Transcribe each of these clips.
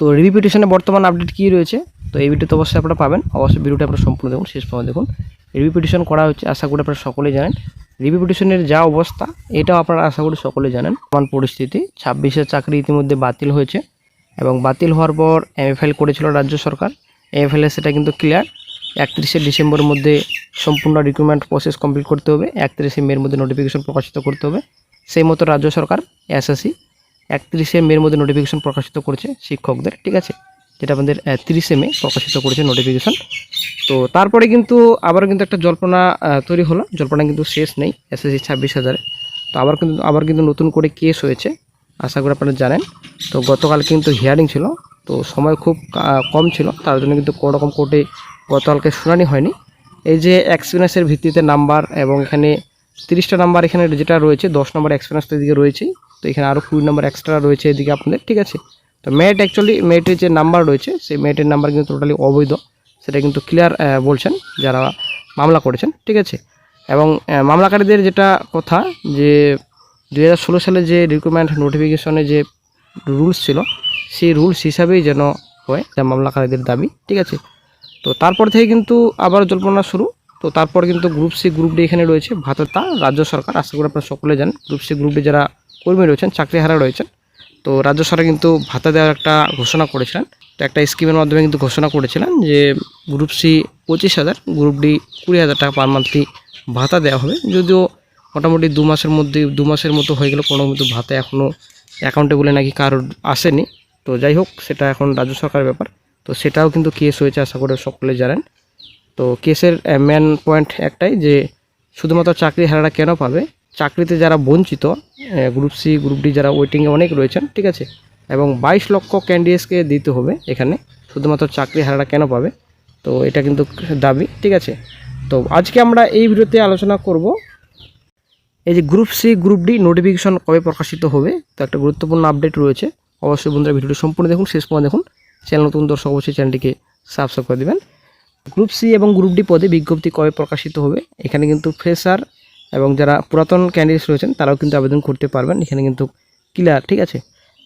তো রিভিউ পিটিশনে বর্তমান আপডেট কী রয়েছে? তো এই ভিডিওতে অবশ্যই আপনারা পাবেন। অবশ্যই ভিডিওটা আপনারা সম্পূর্ণ দেখুন, শেষ পর্যন্ত দেখুন। রিভিউ পিটিশন করা হচ্ছে, আশা করি আপনারা সকলেই জানেন। রিভিউ পিটিশনের যা অবস্থা, এটাও আপনারা আশা করি সকলেই জানেন। বর্তমান পরিস্থিতি ছাব্বিশের চাকরি ইতিমধ্যে বাতিল হয়েছে এবং বাতিল হওয়ার পর এমএফএল করেছিল রাজ্য সরকার। এমএফএলে সেটা কিন্তু ক্লিয়ার একত্রিশে ডিসেম্বরের মধ্যে সম্পূর্ণ রিক্রুটমেন্ট প্রসেস কমপ্লিট করতে হবে। একত্রিশে মের মধ্যে নোটিফিকেশন প্রকাশিত করতে হবে। সেই মতো রাজ্য সরকার এসএসসি একত্রিশে মের মধ্যে নোটিফিকেশন প্রকাশিত করেছে শিক্ষকদের, ঠিক আছে? যেটা আমাদের তিরিশে মে প্রকাশিত করেছে নোটিফিকেশন তো তারপরে কিন্তু আবার কিন্তু একটা জল্পনা তৈরি হলো। জল্পনা কিন্তু শেষ নেই এসএসসি ছাব্বিশ হাজারে। তো আবার কিন্তু আবার কিন্তু নতুন করে কেস হয়েছে, আশা করি আপনারা জানেন। তো গতকাল কিন্তু হিয়ারিং ছিল, তো সময় খুব কম ছিল, তার জন্য কিন্তু কোনো রকম কোর্টে গতকালকে শুনানি হয়নি। এই যে এক্সপিরিয়েন্সের ভিত্তিতে নাম্বার এবং এখানে তিরিশটা নাম্বার এখানে যেটা রয়েছে, দশ নম্বর এক্সপিরিয়েন্স তো এদিকে রয়েছেই। তো এখানে আরও কুড়ি নম্বর এক্সট্রা রয়েছে এদিকে আপনাদের, ঠিক আছে? তো মেরিট অ্যাকচুয়ালি মেরিটের যে নাম্বার রয়েছে, সেই মেরিটের নাম্বার কিন্তু টোটালি অবৈধ। সেটা কিন্তু ক্লিয়ার বলছেন যারা মামলা করেছেন, ঠিক আছে? এবং মামলাকারীদের যেটা কথা যে দু হাজার ষোলো সালে যে রিক্রুটমেন্ট নোটিফিকেশনে যে রুলস ছিল, সেই রুলস হিসাবেই যেন হয় যা মামলাকারীদের দাবি, ঠিক আছে? তো তারপর থেকে কিন্তু আবার জল্পনা শুরু। তো তারপর কিন্তু গ্রুপ সি গ্রুপ ডি এখানে রয়েছে ভাতাতা রাজ্য সরকার। আশা করি আপনারা সকলে জানেন গ্রুপ সি গ্রুপ ডি যারা কর্মী রয়েছেন, চাকরিহারা রয়েছেন। তো রাজ্য সরকার কিন্তু ভাতা দেওয়ার একটা ঘোষণা করেছিলেন। তো একটা স্কিমের মাধ্যমে কিন্তু ঘোষণা করেছিলেন যে গ্রুপ সি পঁচিশ হাজার, গ্রুপ ডি কুড়ি হাজার টাকা পার মান্থলি ভাতা দেওয়া হবে। যদিও মোটামুটি দু মাসের মধ্যে, দু মাসের মতো হয়ে গেলে কোনো কিন্তু ভাতা এখনও অ্যাকাউন্টে বলে নাকি কারোর আসেনি। তো যাই হোক, সেটা এখন রাজ্য সরকারের ব্যাপার। তো সেটাও কিন্তু কেস হয়েছে আশা করে সকলে জানেন। তো কেসের মেন পয়েন্ট একটাই যে শুধুমাত্র চাকরি হারারা কেন পাবে? চাকরিতে যারা বঞ্চিত গ্রুপ সি গ্রুপ ডি যারা ওয়েটিংয়ে অনেক রয়েছেন, ঠিক আছে? এবং বাইশ লক্ষ ক্যান্ডিডেটসকে দিতে হবে এখানে, শুধুমাত্র চাকরি হারারা কেন পাবে? তো এটা কিন্তু দাবি, ঠিক আছে? তো আজকে আমরা এই ভিডিওতে আলোচনা করব এই যে group C group D notification কবে প্রকাশিত হবে, তো একটা গুরুত্বপূর্ণ আপডেট রয়েছে। অবশ্যই বন্ধুরা ভিডিওটি সম্পূর্ণ দেখুন, শেষ পর্যন্ত দেখুন। চ্যানেল নতুন দর্শক, অবশ্যই চ্যানেলটিকে সাবস্ক্রাইব করে দেবেন। গ্রুপ সি এবং গ্রুপ ডি পদে বিজ্ঞপ্তি কবে প্রকাশিত হবে, এখানে কিন্তু ফ্রেশার এবং যারা পুরাতন ক্যান্ডিডেটস রয়েছেন, তারাও কিন্তু আবেদন করতে পারবেন। এখানে কিন্তু ক্লিয়ার ঠিক আছে?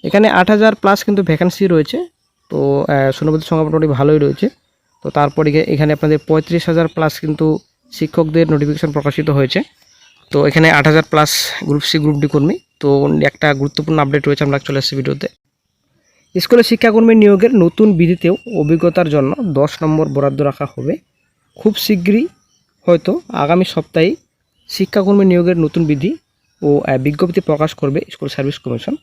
এখানে আট হাজার প্লাস কিন্তু ভ্যাকান্সি রয়েছে। তো শূন্যপদের সংখ্যা মোটামুটি ভালোই রয়েছে। তো, তারপরে এখা- এখানে আপনাদের পঁয়ত্রিশ হাজার প্লাস কিন্তু শিক্ষকদের নোটিফিকেশন প্রকাশিত হয়েছে। তো, এখানে আট হাজার plus group C group D কর্মী। তো, একটা গুরুত্বপূর্ণ আপডেট রয়েছে, আমরা চলে আসছি ভিডিওতে। স্কুলে শিক্ষাকর্মী নিয়োগের নতুন বিধিতেও অভিজ্ঞতার জন্য দশ নম্বর বরাদ্দ রাখা হবে। খুব শীঘ্রই হয়তো আগামী সপ্তাহে শিক্ষাকর্মী নিয়োগের নতুন বিধি ও বিজ্ঞপ্তি প্রকাশ করবে স্কুল সার্ভিস কমিশন।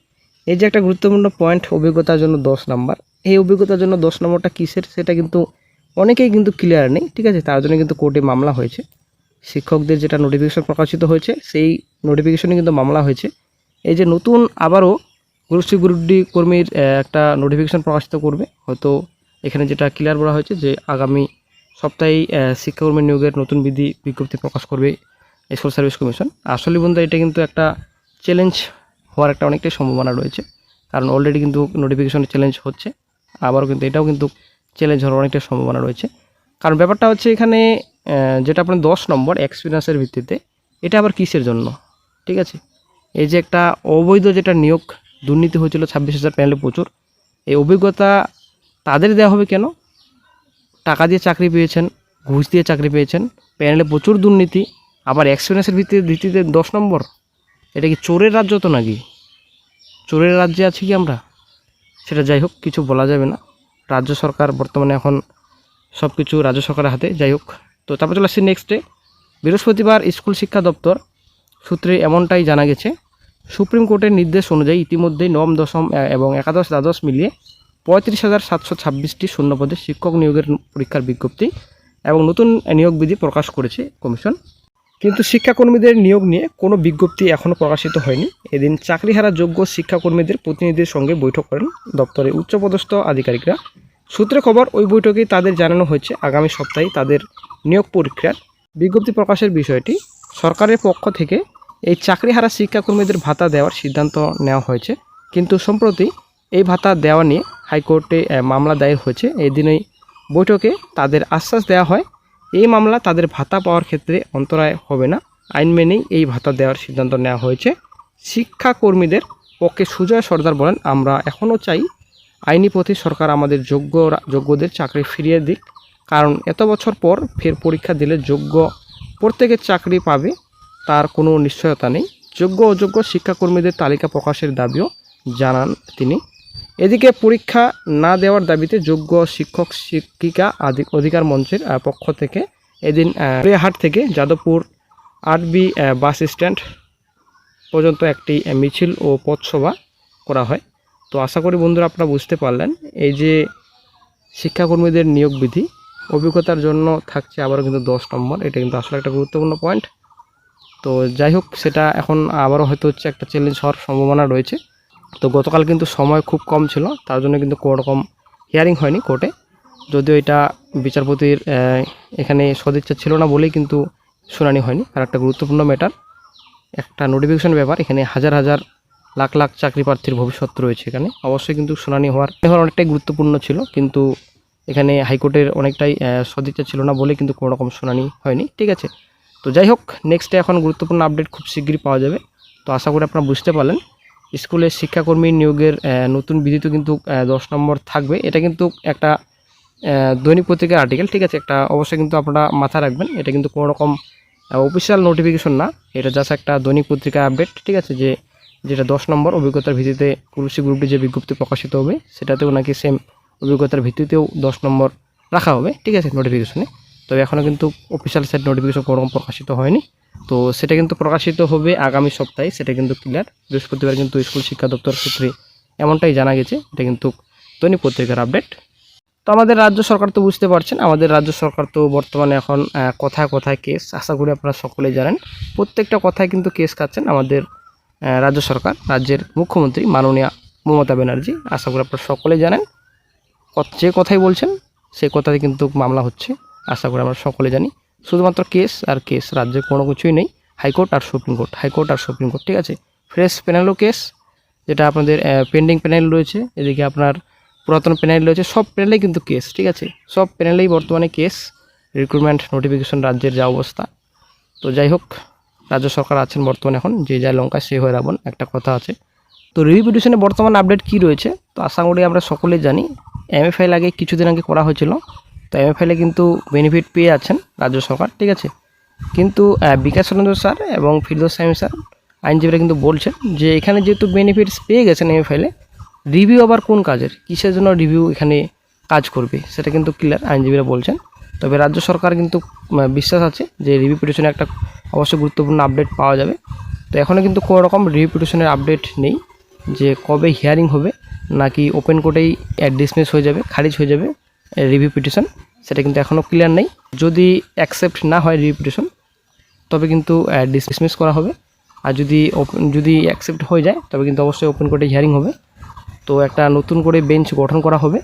এই যে একটা গুরুত্বপূর্ণ পয়েন্ট অভিজ্ঞতার জন্য দশ নম্বর। এই অভিজ্ঞতার জন্য দশ নম্বরটা কিসের সেটা কিন্তু অনেকেই কিন্তু ক্লিয়ার নেই, ঠিক আছে? তার জন্য কিন্তু কোর্টে মামলা হয়েছে। শিক্ষকদের যেটা নোটিফিকেশন প্রকাশিত হয়েছে, সেই নোটিফিকেশনে কিন্তু মামলা হয়েছে। এই যে নতুন আবারও গ্রুপ সি গ্রুপ ডি কর্মীর একটা নোটিফিকেশন প্রকাশিত করবে। হয়তো এখানে যেটা ক্লিয়ার বলা হয়েছে যে আগামী সপ্তাহেই শিক্ষাকর্মী নিয়োগের নতুন বিধি বিজ্ঞপ্তি প্রকাশ করবে স্কুল সার্ভিস কমিশন। আসলে বন্ধু, এটা কিন্তু একটা চ্যালেঞ্জ হওয়ার একটা অনেকটাই সম্ভাবনা রয়েছে। কারণ অলরেডি কিন্তু নোটিফিকেশনে চ্যালেঞ্জ হচ্ছে। আবারও কিন্তু এটাও কিন্তু চ্যালেঞ্জ হওয়ার অনেকটা সম্ভাবনা রয়েছে। কারণ ব্যাপারটা হচ্ছে এখানে যেটা আপনার দশ নম্বর এক্সপিরিয়েন্সের ভিত্তিতে, এটা আবার কিসের জন্য? ঠিক আছে? এই যে একটা অবৈধ যেটা নিয়োগ দুর্নীতি হয়েছিল ছাব্বিশ হাজার প্যানেলে প্রচুর, এই অভিজ্ঞতা তাদের দেওয়া হবে কেন? টাকা দিয়ে চাকরি পেয়েছেন, ঘুষ দিয়ে চাকরি পেয়েছেন প্যানেলে প্রচুর দুর্নীতি আবার এক্সপিরিয়েন্সের ভিত্তিতে ভিত্তিতে দশ নম্বর। এটা কি চোরের রাজ্য তো নাকি? চোরের রাজ্যে আছি কি আমরা? সেটা যাই হোক, কিছু বলা যাবে না। রাজ্য সরকার বর্তমানে এখন সব কিছু রাজ্য সরকারের হাতে, যাই হোক। তো তারপর চলে আসছি নেক্সটে বৃহস্পতিবার স্কুল শিক্ষা দপ্তর সূত্রে এমনটাই জানা গেছে, সুপ্রিম কোর্টের নির্দেশ অনুযায়ী ইতিমধ্যেই নবম, দশম এবং একাদশ, দ্বাদশ মিলিয়ে পঁয়ত্রিশ হাজার সাতশো ছাব্বিশটি শূন্যপদে শিক্ষক নিয়োগের পরীক্ষার বিজ্ঞপ্তি এবং নতুন নিয়োগ বিধি প্রকাশ করেছে কমিশন। কিন্তু শিক্ষাকর্মীদের নিয়োগ নিয়ে কোনো বিজ্ঞপ্তি এখনও প্রকাশিত হয়নি। এদিন চাকরিহারা যোগ্য শিক্ষাকর্মীদের প্রতিনিধির সঙ্গে বৈঠক করেন দপ্তরের উচ্চপদস্থ আধিকারিকরা। সূত্রে খবর, ওই বৈঠকে তাদের জানানো হয়েছে, আগামী সপ্তাহে তাদের নিয়োগ পরীক্ষার বিজ্ঞপ্তি প্রকাশের বিষয়টি। সরকারের পক্ষ থেকে এই চাকরিহারা শিক্ষাকর্মীদের ভাতা দেওয়ার সিদ্ধান্ত নেওয়া হয়েছে। কিন্তু সম্প্রতি এই ভাতা দেওয়া নিয়ে হাইকোর্টে মামলা দায়ের হয়েছে। এই দিনেই বৈঠকে তাদের আশ্বাস দেওয়া হয় এই মামলা তাদের ভাতা পাওয়ার ক্ষেত্রে অন্তরায় হবে না। আইন মেনেই এই ভাতা দেওয়ার সিদ্ধান্ত নেওয়া হয়েছে। শিক্ষাকর্মীদের পক্ষে সুজয় সর্দার বলেন, আমরা এখনও চাই আইনি পথে সরকার আমাদের যোগ্য যোগ্যদের চাকরি ফিরিয়ে দিক। কারণ এত বছর পর ফের পরীক্ষা দিলে যোগ্য প্রত্যেকের চাকরি পাবে, তার কোনো নিশ্চয়তা নেই। যোগ্য অযোগ্য শিক্ষাকর্মীদের তালিকা প্রকাশের দাবিও জানান তিনি। এদিকে পরীক্ষা না দেওয়ার দাবিতে যোগ্য শিক্ষক, শিক্ষিকা অধিকার মঞ্চের পক্ষ থেকে এদিন হাট থেকে যাদবপুর আরবি বাস স্ট্যান্ড পর্যন্ত একটি মিছিল ও পথসভা করা হয়। তো আশা করি বন্ধুরা আপনারা বুঝতে পারলেন, এই যে শিক্ষাকর্মীদের নিয়োগ বিধি, অভিজ্ঞতার জন্য থাকছে আবারও কিন্তু দশ নম্বর, এটা কিন্তু আসলে একটা গুরুত্বপূর্ণ পয়েন্ট তো যাই হোক, সেটা এখন আবারও হয়তো হচ্ছে একটা চ্যালেঞ্জ হওয়ার সম্ভাবনা রয়েছে। তো গতকাল কিন্তু সময় খুব কম ছিল, তার জন্য কিন্তু কোনো রকম হিয়ারিং হয়নি কোর্টে যদিও এটা বিচারপতির এখানে সদিচ্ছা ছিল না বলেই কিন্তু শুনানি হয়নি। আর একটা গুরুত্বপূর্ণ ম্যাটার একটা নোটিফিকেশন ব্যাপার, এখানে হাজার হাজার লাখ লাখ চাকরি প্রার্থীর ভবিষ্যৎ রয়েছে এখানে। অবশ্যই কিন্তু শুনানি হওয়ার হওয়ার অনেকটাই গুরুত্বপূর্ণ ছিল, কিন্তু এখানে হাইকোর্টের অনেকটাই সদিচ্ছা ছিল না বলে কিন্তু কোনো রকম শুনানি হয়নি। ঠিক আছে, তো যাই হোক নেক্সটে এখন গুরুত্বপূর্ণ আপডেট খুব শীঘ্রই পাওয়া যাবে। তো আশা করি আপনারা বুঝতে পারলেন। স্কুলের শিক্ষাকর্মী নিয়োগের নতুন বিধিতে কিন্তু দশ নম্বর থাকবে। এটা কিন্তু একটা দৈনিক পত্রিকার আর্টিকেল ঠিক আছে? একটা অবশ্যই কিন্তু আপনারা মাথায় রাখবেন। এটা কিন্তু কোনো রকম অফিসিয়াল নোটিফিকেশন না। এটা জাস্ট একটা দৈনিক পত্রিকা আপডেট ঠিক আছে? যে, যেটা দশ নম্বর অভিজ্ঞতার ভিত্তিতে পুলিশি গ্রুপটি যে বিজ্ঞপ্তি প্রকাশিত হবে, সেটাতেও নাকি সেম অভিজ্ঞতার ভিত্তিতেও দশ নম্বর রাখা হবে, ঠিক আছে? নোটিফিকেশনে তবে এখনও কিন্তু অফিসিয়াল সাইট নোটিফিকেশন কোনো রকম প্রকাশিত হয়নি। তো সেটা কিন্তু প্রকাশিত হবে আগামী সপ্তাহে, সেটা কিন্তু ক্লিয়ার বৃহস্পতিবার কিন্তু স্কুল শিক্ষা দপ্তর সূত্রে এমনটাই জানা গেছে, এটা কিন্তু দৈনিক পত্রিকার আপডেট তো আমাদের রাজ্য সরকার তো বুঝতে পারছেন, আমাদের রাজ্য সরকার তো বর্তমানে এখন কথায় কথায় কেস আশা করি আপনারা সকলেই জানেন। প্রত্যেকটা কথায় কিন্তু কেস খাচ্ছেন আমাদের রাজ্য সরকার, রাজ্যের মুখ্যমন্ত্রী মাননীয়া মমতা ব্যানার্জি। আশা করি আপনারা সকলেই জানেন। যে কথাই বলছেন সেই কথাতে কিন্তু মামলা হচ্ছে। আশা করি আমরা সকলে জানি। শুধুমাত্র কেস আর কেস, রাজ্যে কোনো কিছুই নেই। হাইকোর্ট আর সুপ্রিম কোর্ট, হাইকোর্ট আর সুপ্রিম কোর্ট, ঠিক আছে? ফ্রেশ প্যানেলও কেস, যেটা আপনাদের পেন্ডিং প্যানেল রয়েছে। এদিকে আপনার পুরাতন প্যানেল রয়েছে। সব প্যানেলেই কিন্তু কেস, ঠিক আছে? সব প্যানেলেই বর্তমানে কেস রিক্রুটমেন্ট নোটিফিকেশন রাজ্যের যা অবস্থা। তো যাই হোক, রাজ্য সরকার আছেন বর্তমানে এখন। যে যায় লঙ্কা সে হয়ে রাবণ, একটা কথা আছে। তো রিভিউ পিটিশনে বর্তমান আপডেট কী রয়েছে? তো আশা করি আমরা সকলেই জানি। এমএফআইল আগে কিছুদিন আগে করা হয়েছিল। তো এমএফআইলে কিন্তু বেনিফিট পেয়ে আছেন রাজ্য সরকার, ঠিক আছে? কিন্তু বিকাশ রঞ্জন স্যার এবং ফিরদোস সাইম স্যার, আইনজীবীরা কিন্তু বলছেন যে এখানে যেহেতু বেনিফিটস পেয়ে গেছেন এমএফআইলে রিভিউ আবার কোন কাজের? কিসের জন্য রিভিউ এখানে কাজ করবে? সেটা কিন্তু ক্লিয়ার আইনজীবীরা বলছেন। তবে রাজ্য সরকার কিন্তু বিশ্বাস আছে যে রিভিউ পিটিশনে একটা অবশ্যই গুরুত্বপূর্ণ আপডেট পাওয়া যাবে। তো এখনও কিন্তু কোনো রকম রিভিউ পিটিশনের আপডেট নেই যে কবে হিয়ারিং হবে, নাকি ওপেন কোর্টেই ডিসমিস হয়ে যাবে, খারিজ হয়ে যাবে। রিভিউ পিটিশন সেটা কিন্তু এখনও ক্লিয়ার নেই। যদি অ্যাকসেপ্ট না হয় রিভিউ পিটিশন তবে কিন্তু ডিসমিস করা হবে। আর যদি যদি অ্যাকসেপ্ট হয়ে যায়, তবে কিন্তু অবশ্যই ওপেন কোর্টে হিয়ারিং হবে। তো একটা নতুন করে বেঞ্চ গঠন করা হবে।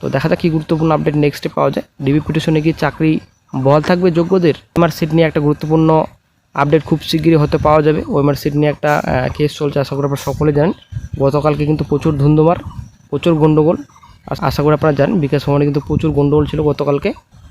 তো দেখা যাক কী গুরুত্বপূর্ণ আপডেট নেক্সটে পাওয়া যায়। ডিবি পিটিশনে কি চাকরি বহাল থাকবে যোগ্যদের? ওএমআর সিট নিয়ে একটা গুরুত্বপূর্ণ আপডেট খুব শীঘ্রই হতে পাওয়া যাবে। ওএমআর সিট নিয়ে একটা কেস চলছে, আশা করি আপনারা সকলে জানেন। গতকালকে কিন্তু প্রচুর ধুন্ধুমার, প্রচুর গণ্ডগোল আশা করি আপনারা জানেন বিকাশ সময় কিন্তু প্রচুর গণ্ডগোল ছিল গতকালকে।